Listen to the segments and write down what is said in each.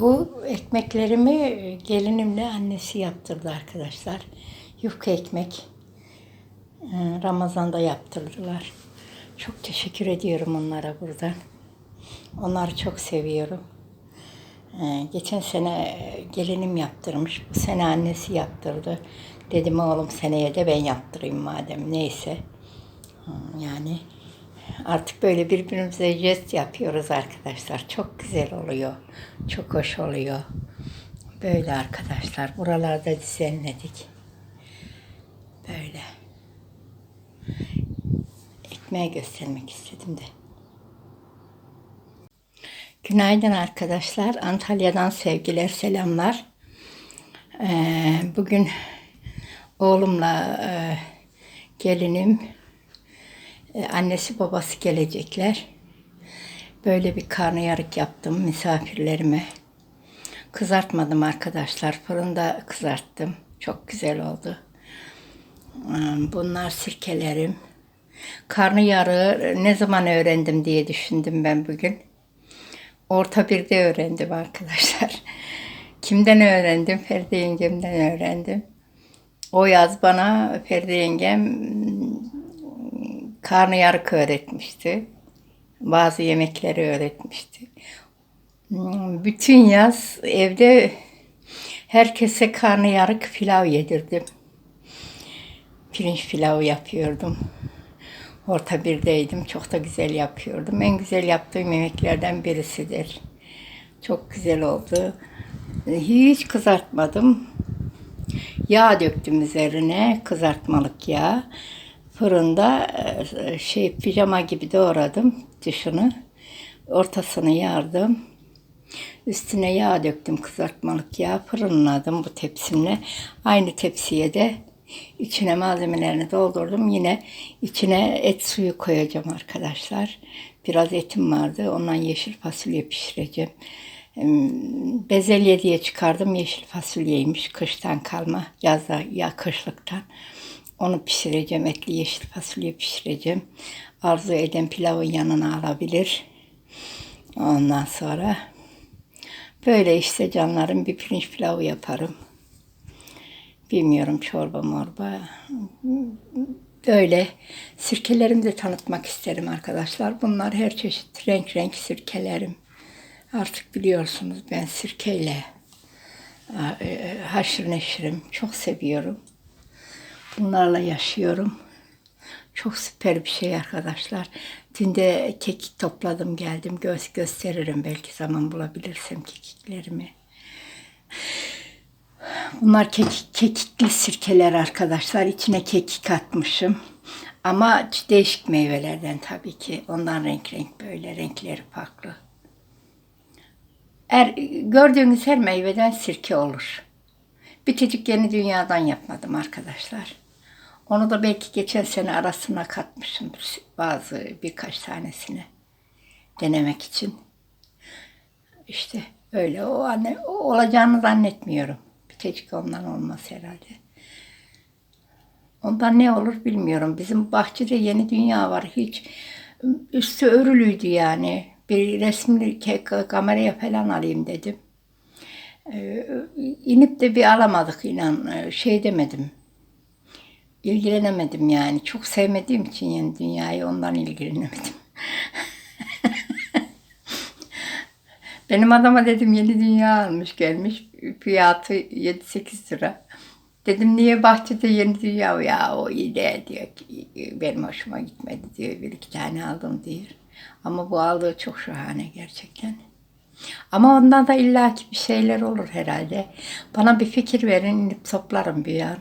Bu ekmeklerimi gelinimle annesi yaptırdı arkadaşlar. Yufka ekmek. Ee, Ramazan'da yaptırdılar. Çok teşekkür ediyorum onlara buradan. Onları çok seviyorum. Ee, Geçen sene gelinim yaptırmış. Bu sene annesi yaptırdı. Dedim oğlum seneye de ben yaptırayım madem neyse. Yani artık böyle birbirimize jest yapıyoruz arkadaşlar. Çok güzel oluyor. Çok hoş oluyor. Böyle arkadaşlar. Buralarda düzenledik. Böyle. Ekmeği göstermek istedim de. Günaydın arkadaşlar. Antalya'dan sevgiler, selamlar. Ee, bugün oğlumla e, gelinim, annesi babası gelecekler. Böyle bir karnıyarık yaptım misafirlerime. Kızartmadım arkadaşlar. Fırında kızarttım. Çok güzel oldu. Ee, Bunlar sirkelerim. Karnıyarığı ne zaman öğrendim diye düşündüm ben bugün. Orta birde öğrendim arkadaşlar. Kimden öğrendim? Feride yengemden öğrendim. O yaz bana Feride yengem karnıyarık öğretmişti. Bazı yemekleri öğretmişti. Bütün yaz evde herkese karnıyarık pilav yedirdim. Pirinç pilavı yapıyordum. Orta birdeydim. Çok da güzel yapıyordum. En güzel yaptığım yemeklerden birisidir. Çok güzel oldu. Hiç kızartmadım. Yağ döktüm üzerine. Kızartmalık yağ. Fırında e, şey pijama gibi doğradım dışını. Ortasını yardım. Üstüne yağ döktüm kızartmalık yağ. Fırınladım bu tepsimle. Aynı tepsiye de içine malzemelerini doldurdum. Yine içine et suyu koyacağım arkadaşlar. Biraz etim vardı. Ondan yeşil fasulye pişireceğim. Bezelye diye çıkardım. Yeşil fasulyeymiş. Kıştan kalma. Yazda ya kışlıktan. Onu pişireceğim. Etli yeşil fasulye pişireceğim. Arzu eden pilavın yanına alabilir. Ondan sonra böyle işte canlarım bir pirinç pilavı yaparım. Bilmiyorum çorba morba. Böyle sirkelerimi de tanıtmak isterim arkadaşlar. Bunlar her çeşit renk renk sirkelerim. Artık biliyorsunuz ben sirkeyle e, haşır neşirim. Çok seviyorum. Bunlarla yaşıyorum. Çok süper bir şey arkadaşlar. Dün de kekik topladım geldim. Göz gösteririm belki zaman bulabilirsem kekiklerimi. Bunlar kekik, kekikli sirkeler arkadaşlar. İçine kekik atmışım. Ama değişik meyvelerden tabii ki. Ondan renk renk böyle renkleri farklı. Er, gördüğünüz her meyveden sirke olur. Bitecik yeni dünyadan yapmadım arkadaşlar. Onu da belki geçen sene arasına katmışımdır bazı birkaç tanesini denemek için. İşte öyle o anne o olacağını zannetmiyorum. Bitecik ondan olmaz herhalde. Ondan ne olur bilmiyorum. Bizim bahçede yeni dünya var. Hiç üstü örülüydü yani. Bir resmini kameraya falan alayım dedim. Ee, inip de bir alamadık inan. Ee, Şey demedim. İlgilenemedim yani. Çok sevmediğim için yeni dünyayı ondan ilgilenemedim. Benim adama dedim yeni dünya almış gelmiş. Fiyatı 7-8 lira. Dedim niye bahçede yeni dünya ya o iyi de diyor ki benim hoşuma gitmedi diyor. Bir iki tane aldım diyor. Ama bu aldığı çok şahane gerçekten. Ama ondan da illaki bir şeyler olur herhalde. Bana bir fikir verin inip toplarım bir an.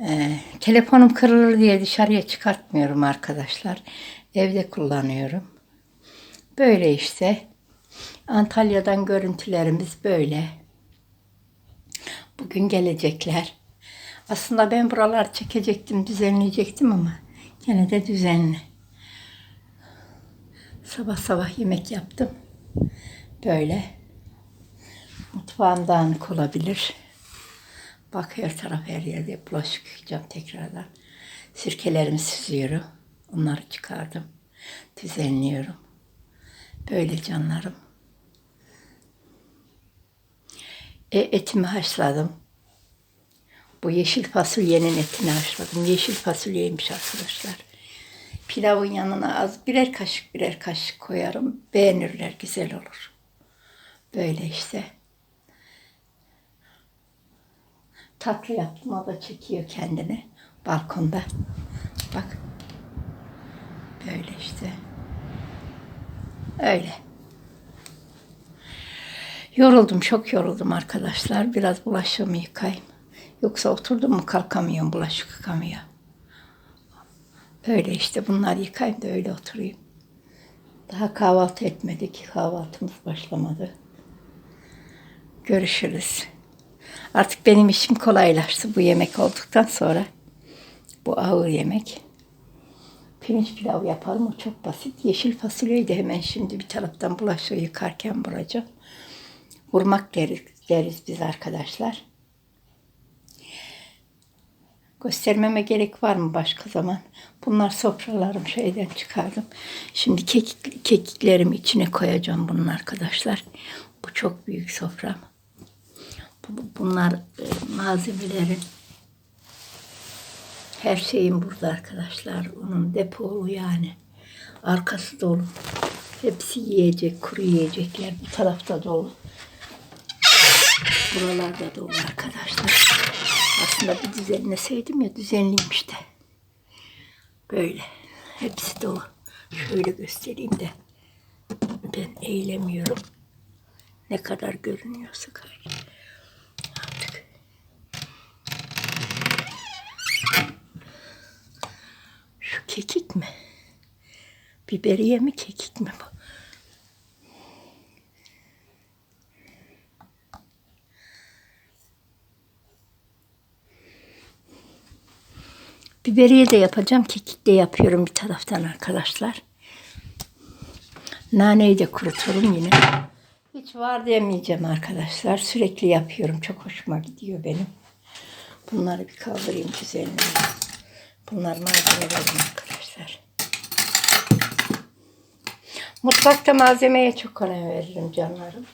Ee, telefonum kırılır diye dışarıya çıkartmıyorum arkadaşlar. Evde kullanıyorum. Böyle işte. Antalya'dan görüntülerimiz böyle. Bugün gelecekler. Aslında ben buralar çekecektim, düzenleyecektim ama gene de düzenli. Sabah sabah yemek yaptım. Böyle. Mutfağım dağınık olabilir. Bak her taraf her yerde bulaşık yıkayacağım tekrardan. Sirkelerimi süzüyorum. Onları çıkardım. Düzenliyorum. Böyle canlarım. E, etimi haşladım. Bu yeşil fasulyenin etini haşladım. Yeşil fasulyeymiş arkadaşlar. Pilavın yanına az birer kaşık birer kaşık koyarım. Beğenirler güzel olur. Böyle işte. Tatlı yaptım. Da çekiyor kendini. Balkonda. Bak. Böyle işte. Öyle. Yoruldum, çok yoruldum arkadaşlar. Biraz bulaşığımı yıkayayım. Yoksa oturdum mu kalkamıyorum, bulaşık yıkamıyor. Öyle işte bunları yıkayayım da öyle oturayım. Daha kahvaltı etmedik. Kahvaltımız başlamadı. Görüşürüz. Artık benim işim kolaylaştı bu yemek olduktan sonra. Bu ağır yemek. Pirinç pilav yaparım. O çok basit. Yeşil fasulyeyi de hemen şimdi bir taraftan bulaşığı yıkarken vuracağım. Vurmak deriz, deriz biz arkadaşlar. Göstermeme gerek var mı başka zaman? Bunlar sofralarım şeyden çıkardım. Şimdi kekik, kekiklerimi içine koyacağım bunun arkadaşlar. Bu çok büyük sofram. Bu- Bunlar e, malzemelerin her şeyim burada arkadaşlar. Onun depolu yani. Arkası dolu. Hepsi yiyecek, kuru yiyecekler. Bu tarafta dolu. Buralarda dolu arkadaşlar. Aslında bir düzenleseydim ya düzenliymiş de. Böyle. Hepsi dolu. Şöyle göstereyim de. Ben eğilemiyorum. Ne kadar görünüyorsa gayet. Kekik mi? Biberiye mi kekik mi bu? Biberiye de yapacağım, kekik de yapıyorum bir taraftan arkadaşlar. Naneyi de kuruturum yine. Hiç var demeyeceğim arkadaşlar. Sürekli yapıyorum. Çok hoşuma gidiyor benim. Bunları bir kaldırayım güzelini. Bunlar malzemelerim arkadaşlar. Mutfakta malzemeye çok önem veririm canlarım.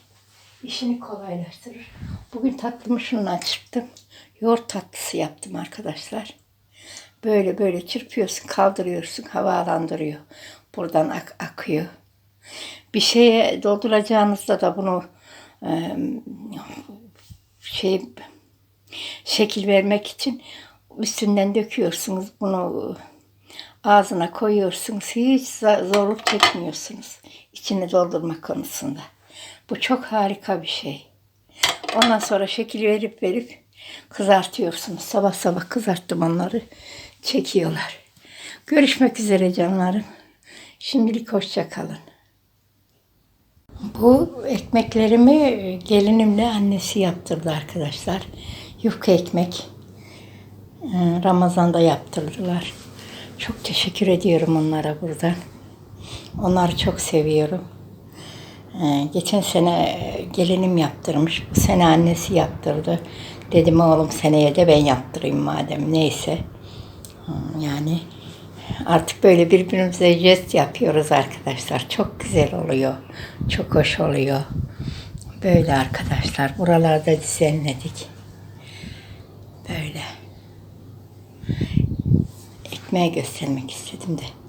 İşini kolaylaştırır. Bugün tatlımı şununla çırptım. Yoğurt tatlısı yaptım arkadaşlar. Böyle böyle çırpıyorsun, kaldırıyorsun, havalandırıyor. Buradan ak- akıyor. Bir şeye dolduracağınızda da bunu e, şey şekil vermek için üstünden döküyorsunuz. Bunu ağzına koyuyorsunuz. Hiç zorluk çekmiyorsunuz. İçini doldurma konusunda. Bu çok harika bir şey. Ondan sonra şekil verip verip kızartıyorsunuz. Sabah sabah kızarttım onları. Çekiyorlar. Görüşmek üzere canlarım. Şimdilik hoşça kalın. Bu ekmeklerimi gelinimle annesi yaptırdı arkadaşlar. Yufka ekmek. Ee, Ramazan'da yaptırdılar. Çok teşekkür ediyorum onlara buradan. Onları çok seviyorum. Ee, Geçen sene gelinim yaptırmış. Bu sene annesi yaptırdı. Dedim oğlum seneye de ben yaptırayım madem neyse. Yani artık böyle birbirimize jest yapıyoruz arkadaşlar. Çok güzel oluyor. Çok hoş oluyor. Böyle arkadaşlar. Buralarda düzenledik. Böyle. Ekmeği göstermek istedim de.